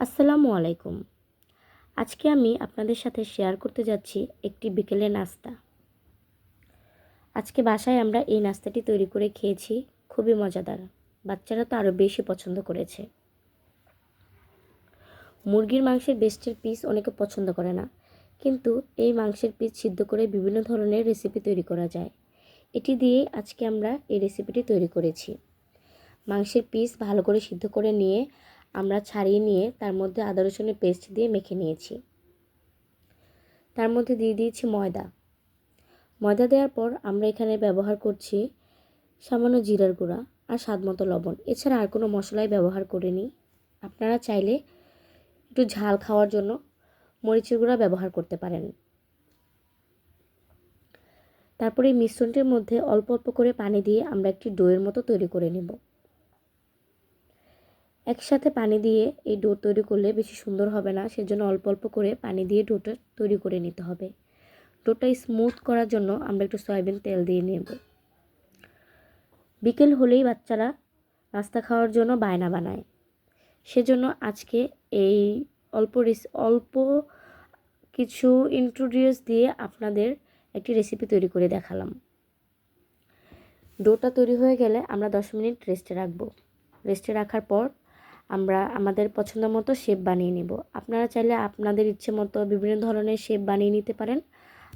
আসসালামু আলাইকুম। আজকে আমি আপনাদের সাথে শেয়ার করতে যাচ্ছি একটি বিকেলের নাস্তা। আজকে বাসায় আমরা এই নাস্তাটি তৈরি করে খেয়েছি, খুবই মজাদার। বাচ্চারা তো আরও বেশি পছন্দ করেছে। মুরগির মাংসের বেস্টের পিস অনেকে পছন্দ করে না। কিন্তু এই মাংসের পিস সিদ্ধ করে বিভিন্ন ধরনের রেসিপি তৈরি করা যায়। এটি দিয়েই আজকে আমরা এই রেসিপিটি তৈরি করেছি। মাংসের পিস ভালো করে সিদ্ধ করে নিয়ে আমরা ছাড়িয়ে নিয়ে তার মধ্যে আদা, রসুনের পেস্ট দিয়ে মেখে নিয়েছি। তার মধ্যে দিয়ে দিয়েছি ময়দা। ময়দা দেওয়ার পর আমরা এখানে ব্যবহার করছি সামান্য জিরার গুঁড়া আর স্বাদ মতো লবণ। এছাড়া আর কোনো মশলাই ব্যবহার করিনি। আপনারা চাইলে একটু ঝাল খাওয়ার জন্য মরিচের গুঁড়া ব্যবহার করতে পারেন। তারপরে এই মিশ্রণটির মধ্যে অল্প অল্প করে পানি দিয়ে আমরা একটি ডোয়ের মতো তৈরি করে নেব। একসাথে পানি দিয়ে এই ডো তৈরি করলে বেশি সুন্দর হবে না। সেজন্য অল্প অল্প করে পানি দিয়ে ডোটা তৈরি করে নিতে হবে। ডোটা স্মুথ করার জন্য আমরা একটু সয়াবিন তেল দিয়ে নেব। বিকেল হলেই বাচ্চারা নাস্তা খাওয়ার জন্য বায়না বানায়। সেজন্য আজকে এই অল্প অল্প কিছু ইন্ট্রোডিউস দিয়ে আপনাদের একটি রেসিপি তৈরি করে দেখালাম। ডোটা তৈরি হয়ে গেলে আমরা দশ মিনিট রেস্টে রাখব। রেস্টে রাখার পর আমরা আমাদের পছন্দ মতো শেপ বানিয়ে নেব। আপনারা চাইলে আপনাদের ইচ্ছে মতো বিভিন্ন ধরনের শেপ বানিয়ে নিতে পারেন।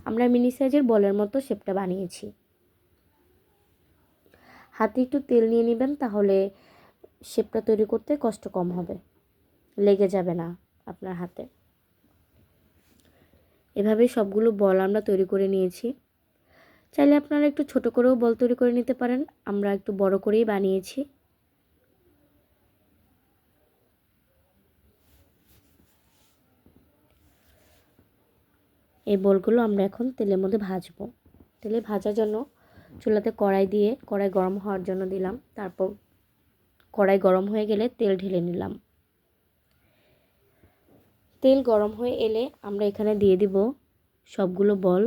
আমরা মিনি সাইজের বলের মতো শেপটা বানিয়েছি। হাতে একটু তেল নিয়ে নেবেন তাহলে শেপটা তৈরি করতে কষ্ট কম হবে। লেগে যাবে না আপনার হাতে। এভাবে সবগুলো বল আমরা তৈরি করে নিয়েছি। চাইলে আপনারা একটু ছোট করেও বল তৈরি করে নিতে পারেন। আমরা একটু বড় করেই বানিয়েছি। এই বলগুলো আমরা এখন তেলের মধ্যে ভাজবো। তেলে ভাজার জন্য চুলাতে কড়াই দিয়ে, কড়াই গরম হওয়ার জন্য দিলাম। তারপর কড়াই গরম হয়ে গেলে তেল ঢেলে নিলাম। তেল গরম হয়ে এলে আমরা এখানে দিয়ে দিব সবগুলো বল।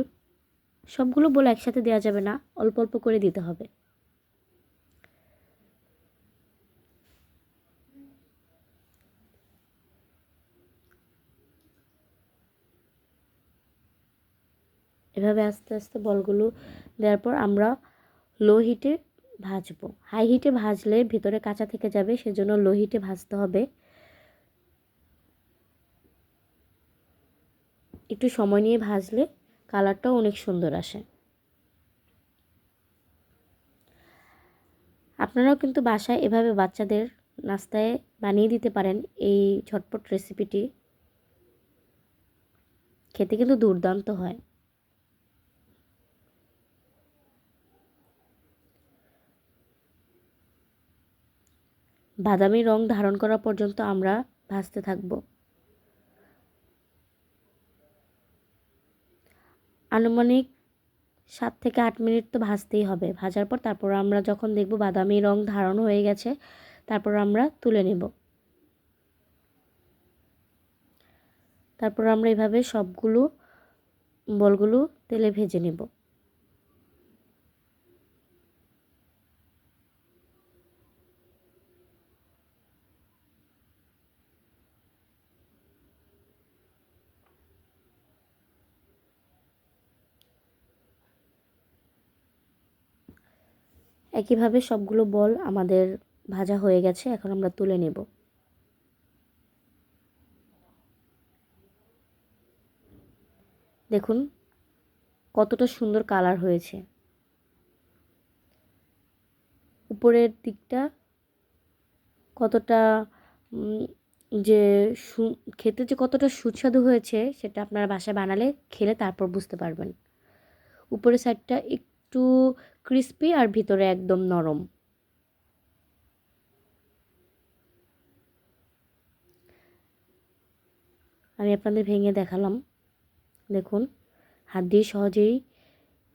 সবগুলো বল একসাথে দেওয়া যাবে না, অল্প অল্প করে দিতে হবে। এভাবে আস্তে আস্তে বলগুলো দেওয়ার পর আমরা লো হিটে ভাজবো। হাই হিটে ভাজলে ভিতরে কাঁচা থেকে যাবে, সেজন্য লো হিটে ভাজতে হবে। একটু সময় নিয়ে ভাজলে কালারটাও অনেক সুন্দর আসে। আপনারাও কিন্তু বাসায় এভাবে বাচ্চাদের নাস্তায় বানিয়ে দিতে পারেন এই ঝটপট রেসিপিটি খেতে কিন্তু দুর্দান্ত হয়। বাদামি রং ধারণ করা পর্যন্ত আমরা ভাজতে থাকব। আনুমানিক সাত থেকে আট মিনিট তো ভাজতেই হবে। ভাজার পর তারপর আমরা যখন দেখব বাদামি রং ধারণ হয়ে গেছে, তারপর আমরা তুলে নেব। তারপর আমরা এভাবে সবগুলো বলগুলো তেলে ভেজে নেব। একইভাবে সবগুলো বল আমাদের ভাজা হয়ে গেছে, এখন আমরা তুলে নেব। দেখুন, কতটা সুন্দর কালার হয়েছে। উপরের দিকটা কতটা যে খেতে যে কতটা সুস্বাদু হয়েছে, সেটা আপনারা বাসায় বানালে খেলে তারপর বুঝতে পারবেন। উপরের সাইডটা একটু ক্রিস্পি আর ভিতরে একদম নরম। আমি আপনাদের ভেঙে দেখালাম। দেখুন, হাত দিয়ে সহজেই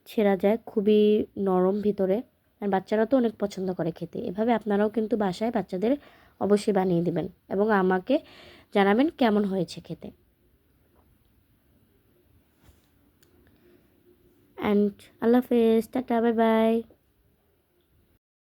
ছেঁড়া যায়, খুবই নরম ভিতরে। আর বাচ্চারা তো অনেক পছন্দ করে খেতে। এভাবে আপনারাও কিন্তু বাসায় বাচ্চাদের অবশ্যই বানিয়ে দেবেন এবং আমাকে জানাবেন কেমন হয়েছে খেতে। অ্যান্ড আল্লাহ হাফেজ টাটা বাই বাই